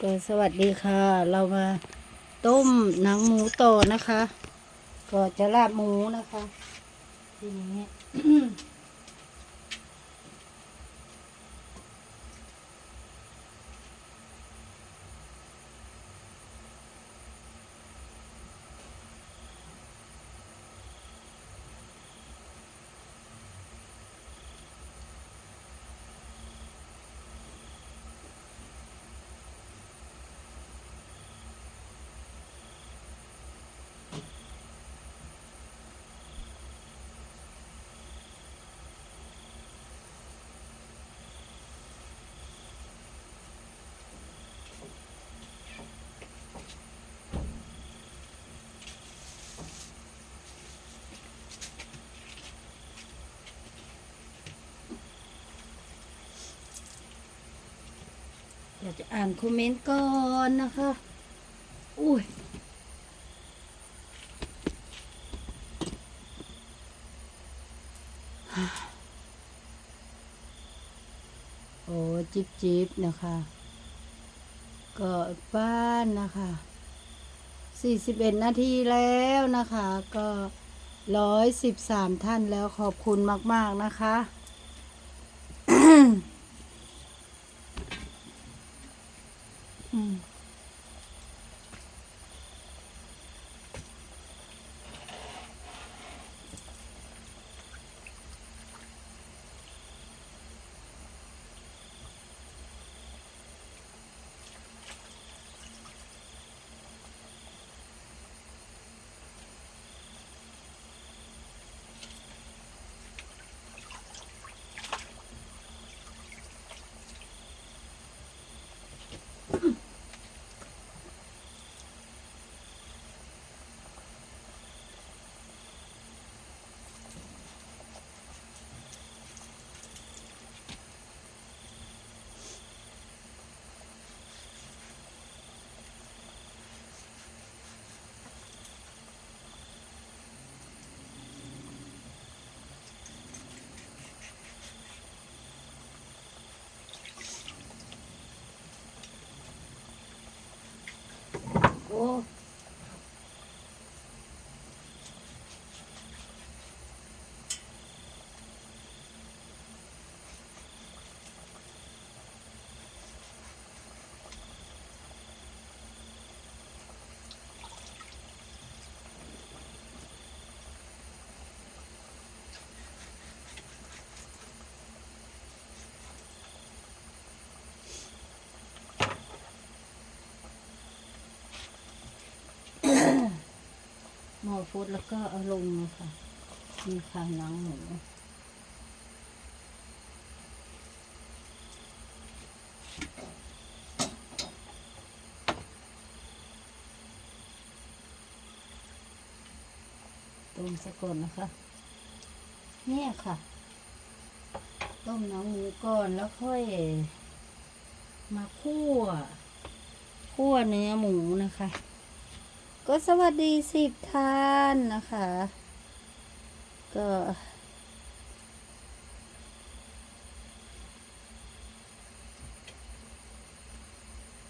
ก็สวัสดีค่ะ เรามาต้มหนังหมูต่อนะคะ ก็จะลาบหมูนะคะทีนี้ จะอ่านคอมเมนต์ก่อนนะคะ อุ้ยโอ้จิบจิบนะคะ ก็บ้านนะคะสี่สิบเอ็ดนาทีแล้วนะคะ ก็ร้อยสิบสามท่านแล้วขอบคุณมาก ๆ นะคะ โอ้ หม้อฟุตแล้วก็เอาลงนะคะมีขาหนังหมูต้มสะก่อนนะคะ เนี่ยค่ะ ต้มหนังหมูก่อนแล้วค่อย มาคั่ว คั่วเนื้อหมูนะคะ ก็สวัสดีสิบท่านนะคะ ก็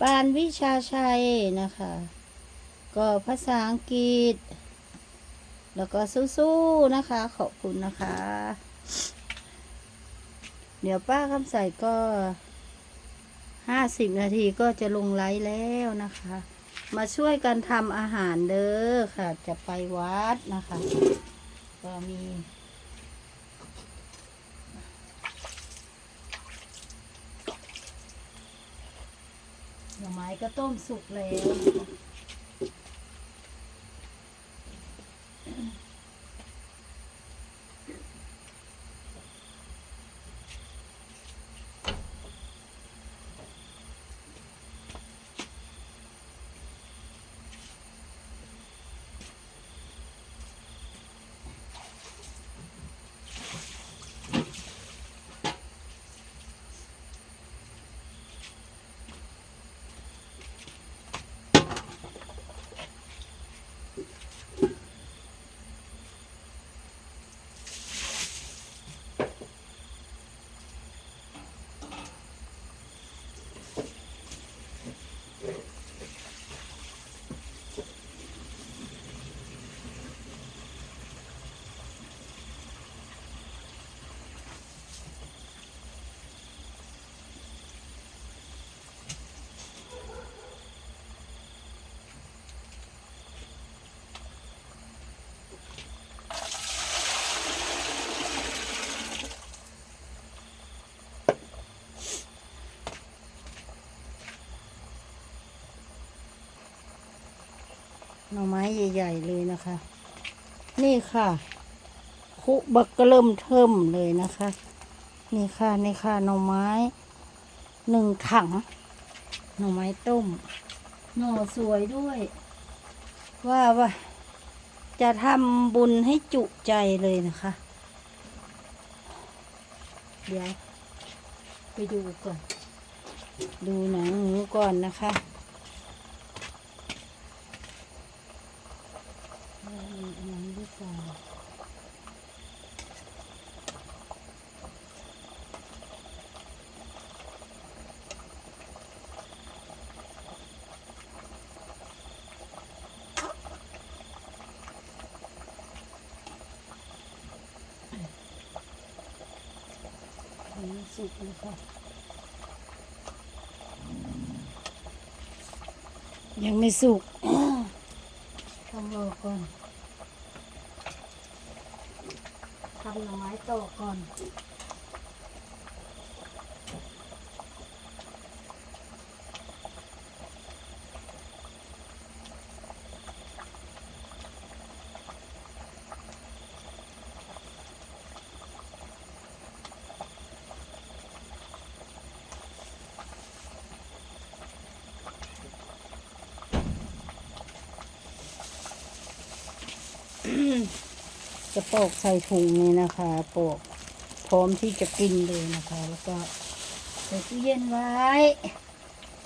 ปานวิชาชัยนะคะ ก็ภาษาอังกฤษ แล้วก็สู้ๆนะคะ ขอบคุณนะคะ เดี๋ยวป้าคำใส่ก็ห้าสิบนาทีก็จะลงไลฟ์แล้วนะคะ มาช่วยกันทำอาหารเด้อค่ะ จะไปวัดนะคะ ก็มีหน่อไม้ก็ต้มสุกแล้ว หน่อไม้ใหญ่ ๆ เลยนะคะ นี่ค่ะ คุบักกะเริ่มเทิมเลยนะคะ นี่ค่ะนี่ค่ะหน่อไม้หนึ่งถัง หน่อไม้ต้ม หน่อสวยด้วย ว่าว่า จะทำบุญให้จุใจเลยนะคะ เดี๋ยว ไปดูก่อน ดูหนังหมูก่อนนะคะว่ามีอันนั้นหรือเปล่าอันนี้ สุกเลยค่ะยังไม่สุกต้องรอก่อนทำหน่อไม้ต่อก่อน จะโปอกใส่ถุงนี้นะคะโปอกพร้อมที่จะกินเลยนะคะ แล้วก็ใส่ตู้เย็นไว้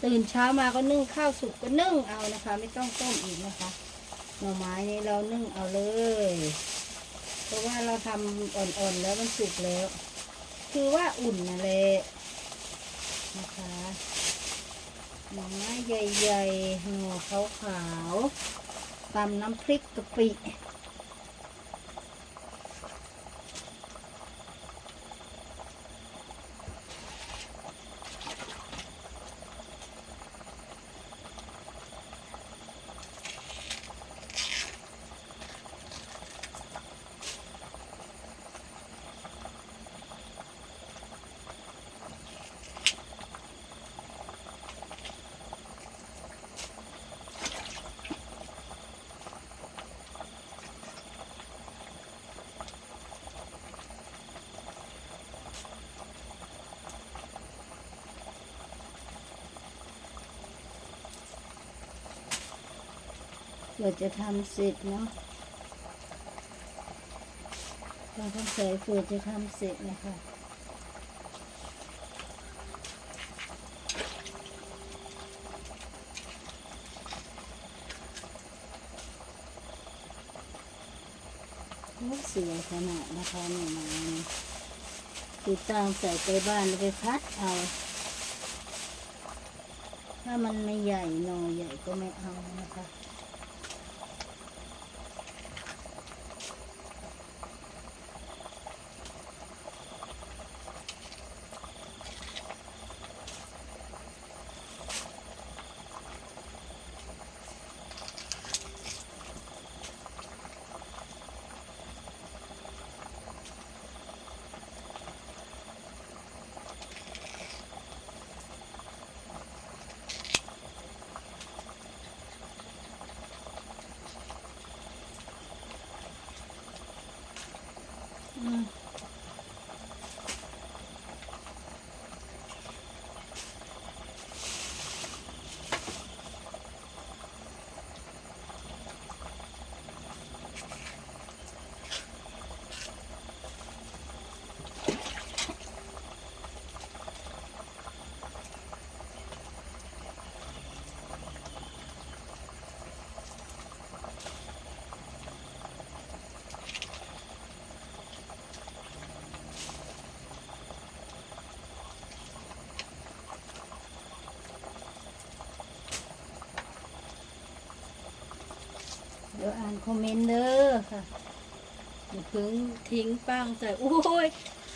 ตื่นเช้ามาก็นึ่งข้าวสุกก็นึ่งเอานะคะ ไม่ต้องต้มอีกนะคะ หน่อไม้นี้เรานึ่งเอาเลย เพราะว่าเราทำอ่อนๆแล้วมันสุกแล้ว คือว่าอุ่นนะเลยนะคะหน่อไม้ใหญ่ๆหัวขาวๆตำน้ำพริกกะปิ เราจะทำเสร็จเนาะเราต้องใส่เฟือจะทำเสร็จนะคะโอ้สวยขนาดนะคะหน่อไม้นี่คือตั้งใส่ไปบ้านไปคัดเอา ถ้ามันไม่ใหญ่หน่อใหญ่ก็ไม่เอานะคะ ดี๋ยวอ่านคอมเมนต์เด้อค่ะอย่าเพิ่งทิ้งป้างใส่โอ้ย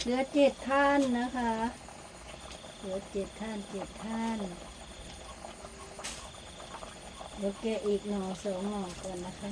เหลือเจ็ดท่านนะคะเหลือเจ็ดท่านเจ็ดท่านเดี๋ยวแกะอีกหน่อสองหน่อก่อนนะคะ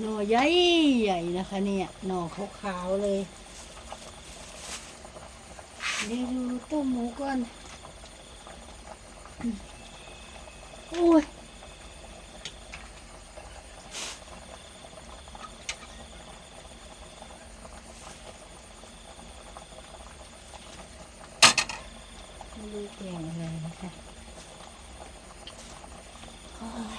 หน่อใหญ่ใหญ่นะคะ เนี่ยหน่อขาวๆเลยเดี๋ยวดูต้มหมูก่อนโอ้ย ไม่รู้แกงอะไรนะคะโอ้ย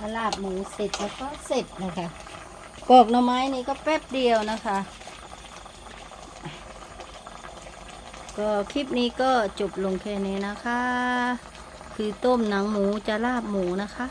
ถ้าลาบหมูเสร็จแล้วก็เสร็จนะคะปอกหน่อไม้นี่ก็แป๊บเดียวนะคะ ก็คลิปนี้ก็จบลงแค่นี้นะคะ คือต้มหนังหมูจะลาบหมูนะคะ